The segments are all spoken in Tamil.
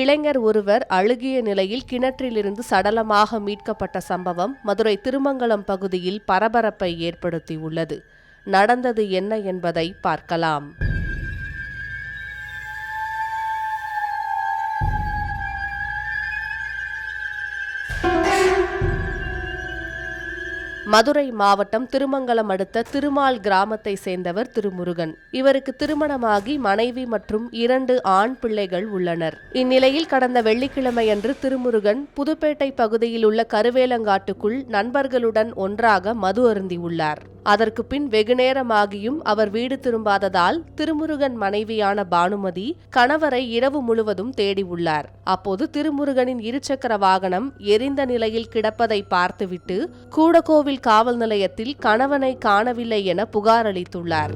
இளைஞர் ஒருவர் அழுகிய நிலையில் கிணற்றிலிருந்து சடலமாக மீட்கப்பட்ட சம்பவம் மதுரை திருமங்கலம் பகுதியில் பரபரப்பை ஏற்படுத்தியுள்ளது. நடந்தது என்ன என்பதை பார்க்கலாம். மதுரை மாவட்டம் திருமங்கலம் அடுத்த திருமால் கிராமத்தை சேர்ந்தவர் திருமுருகன். இவருக்கு திருமணமாகி மனைவி மற்றும் இரண்டு ஆண் பிள்ளைகள் உள்ளனர். இந்நிலையில் கடந்த வெள்ளிக்கிழமையன்று திருமுருகன் புதுப்பேட்டை பகுதியில் உள்ள கருவேலங்காட்டுக்குள் நண்பர்களுடன் ஒன்றாக மது அருந்தியுள்ளார். அதற்கு பின் வெகுநேரமாகியும் அவர் வீடு திரும்பாததால் திருமுருகன் மனைவியான பானுமதி கணவரை இரவு முழுவதும் தேடி உள்ளார் அப்போது திருமுருகனின் இருசக்கர வாகனம் எரிந்த நிலையில் கிடப்பதை பார்த்துவிட்டு கூடக்கோவில் காவல் நிலையத்தில் கணவனை காணவில்லை என புகார் அளித்துள்ளார்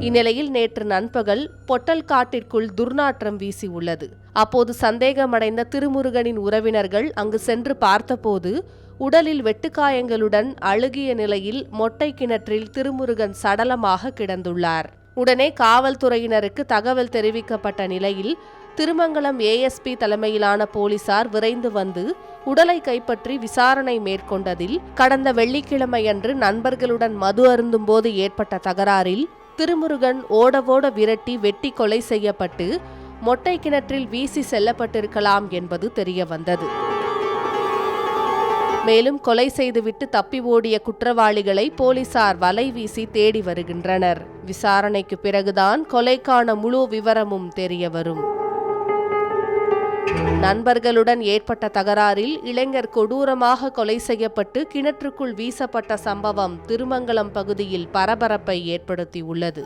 இந்நிலையில் நேற்று நண்பகல் பொட்டல் காட்டிற்குள் துர்நாற்றம் வீசி உள்ளது அப்போது சந்தேகமடைந்த திருமுருகனின் உறவினர்கள் அங்கு சென்று பார்த்தபோது உடலில் வெட்டுக்காயங்களுடன் அழுகிய நிலையில் மொட்டை கிணற்றில் திருமுருகன் சடலமாக கிடந்துள்ளார். உடனே காவல்துறையினருக்கு தகவல் தெரிவிக்கப்பட்ட நிலையில் திருமங்கலம் ஏஎஸ்பி தலைமையிலான போலீசார் விரைந்து வந்து உடலை கைப்பற்றி விசாரணை மேற்கொண்டதில் கடந்த வெள்ளிக்கிழமையன்று நண்பர்களுடன் மது அருந்தும்போது ஏற்பட்ட தகராறில் திருமுருகன் ஓடவோட விரட்டி வெட்டி கொலை செய்யப்பட்டு மொட்டை கிணற்றில் வீசி செல்லப்பட்டிருக்கலாம் என்பது தெரியவந்தது. மேலும் கொலை செய்துவிட்டு தப்பி ஓடிய குற்றவாளிகளை போலீசார் வலை வீசி தேடி வருகின்றனர். விசாரணைக்கு பிறகுதான் கொலைக்கான முழு விவரமும் தெரியவரும். நண்பர்களுடன் ஏற்பட்ட தகராறில் இளைஞர் கொடூரமாக கொலை செய்யப்பட்டு கிணற்றுக்குள் வீசப்பட்ட சம்பவம் திருமங்கலம் பகுதியில் பரபரப்பை ஏற்படுத்தியுள்ளது.